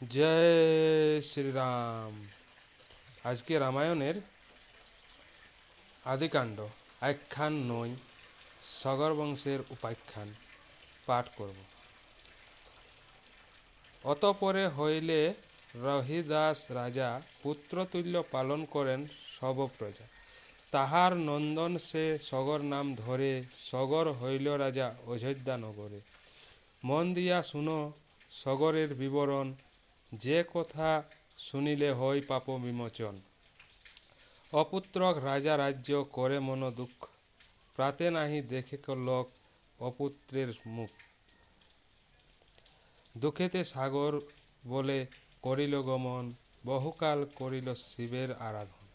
জয় শ্রীরাম। আজকে রামায়ণের আদিকাণ্ড, আখ্যান নয়, সগর বংশের উপাখ্যান পাঠ করব। অতপরে হইলে রহিদাস রাজা পুত্রতুল্য পালন করেন সব প্রজা তাহার নন্দন সে সগর নাম ধরে, সগর হইল রাজা অযোধ্যা নগরে মন দিয়া শুনো, সগরের বিবরণ যে কথা শুনিলে হয় পাপ বিমোচন। অপুত্রক রাজা রাজ্য করে মন দুঃখ, প্রাতে নাহি দেখে লোক অপুত্রের মুখ। দুঃখেতে সাগর বলে করিল গমন, বহুকাল করিল শিবের আরাধন।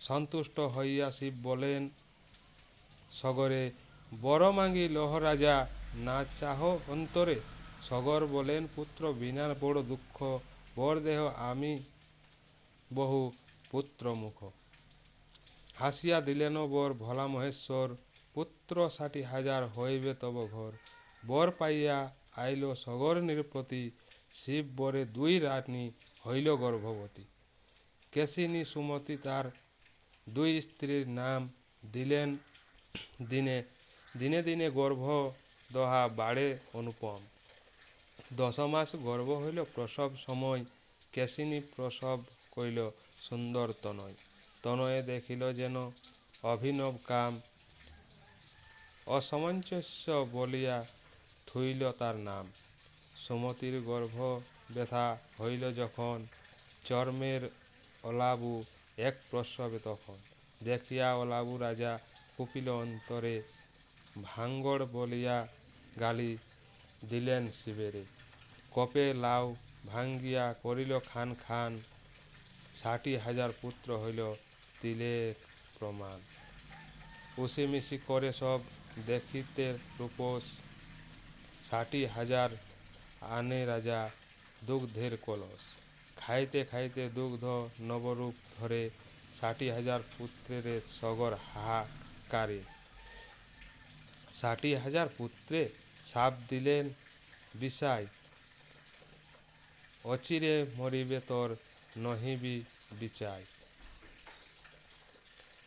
সন্তুষ্ট হইয়া শিব বলেন, সগরে মাগি লহ রাজা, না চাহ অন্তরে? সগর বলেন, পুত্র বিনা বড় দুঃখ বর দেহ আমি বহু পুত্র মুখ হাসিয়া দিলেন বর ভোলা মহেশ্বর পুত্র ষাটি হাজার হইবে তব ঘর বর পাইয়া আইল সগর নিরপতি শিব বরে দুই রানী হইল গর্ভবতী কেশিনী সুমতি তার দুই স্ত্রীর নাম দিলেন দিনে দিনে দিনে গর্ভ দহা বাড়ে অনুপম। দশ মাস গর্ভ হইল প্রসব সময়। কেশিনী প্রসব কইল, সুন্দর তনয়। তনয়ে দেখিল যেন অভিনব কাম। অসমঞ্জস্য বলিয়া থুইল তার নাম। সুমতির গর্ভ ব্যথা হইল যখন চর্মের অলাবু এক প্রসবে তখন। দেখিয়া অলাবু রাজা কুপিল অন্তরে ভাঙ্গড় বলিয়া গালি দিলেন শিবেরে। কপে লাউ ভাঙ্গিয়া করিল খান খান ষাটি হাজার পুত্র হইল তিলের প্রমাণ। উসিমিশি করে সব দেখিতে রূপস ষাটি হাজার আনে রাজা দুগ্ধের কলস। খাইতে খাইতে দুগ্ধ নবরূপ ধরে ষাটি হাজার পুত্রের সগর হাহাকারে। ষাটি হাজার পুত্রে সাপ দিলেন বিষায়। অচিরে মরিবে তোর নহিবি বিচার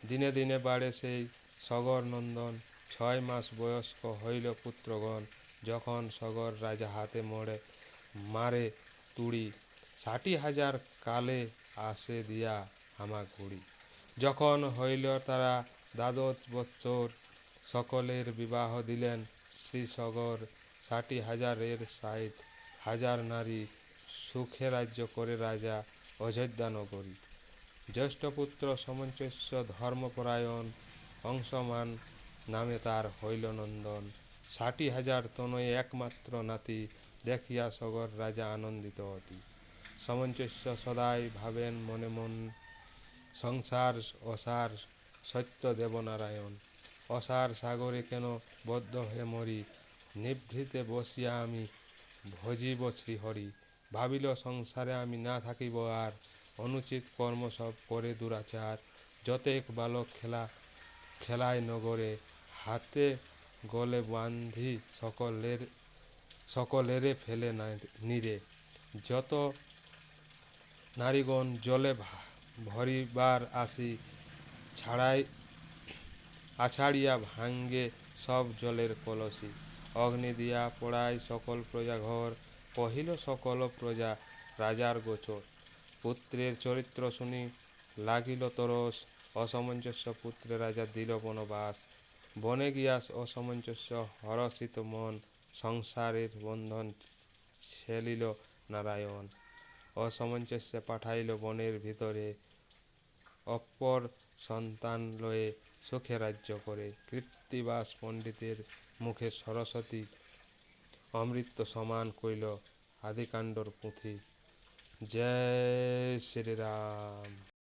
দিনে দিনে বাড়ে সেই সগর নন্দন। ছয় মাস বয়স্ক হইল পুত্রগণ। যখন সগর রাজা হাতে মোড়ে মারে তুড়ি। ষাটি হাজার কালে আসে দিয়া হামাগুড়ি যখন হইল তারা দ্বাদশ বৎসর, সকলের বিবাহ দিলেন শ্রী সগর ষাটি হাজারের ষাট হাজার নারী সুখে রাজ্য করে রাজা অযোধ্যা নগরী জ্যেষ্ঠপুত্র সমঞ্জস্য ধর্মপরায়ণ অংশমান নামে তার হইল নন্দন। ষাটি হাজার তনয়ে একমাত্র নাতি দেখিয়া সগর রাজা আনন্দিত অতি। সমঞ্জস্য সদাই ভাবেন মনে মন, সংসার অসার সত্য দেবনারায়ণ। অসার সাগরে কেন বদ্ধ হয়ে মরি? নিভৃতে বসিয়া আমি, ভজিব শ্রীহরি। ভাবিল সংসারে আমি না থাকিব আর, অনুচিত কর্ম সব করে দুরাচার। যতেক বালক খেলা, খেলায় নগরে, হাতে গলে বান্ধি সকলের, সকলেরে ফেলে নিরে। যত নারীগণ জলে ভরিবার আসি, ছাড়াই আছাড়িয়া ভাঙ্গে সব জলের কলসি। অগ্নি দিয়া পোড়ায় সকল প্রজা ঘর, কহিল, সকল প্রজা রাজার গোচর। পুত্রের চরিত্র শুনি লাগিল তরস, অসমঞ্জস্য পুত্রে রাজা দিল বনবাস। বনে গিয়াস অসমঞ্জস্য হরষিত মন, সংসারের বন্ধন ছেলিল নারায়ণ। অসমঞ্জস্য পাঠাইল বনের ভিতরে অপর সন্তান লয়ে সুখে রাজ্য করে। কৃত্তিবাস পণ্ডিতের মুখে সরস্বতী। অমৃত সমান কইল আদিকাণ্ডর পুঁথি। জয় শ্রীরাম।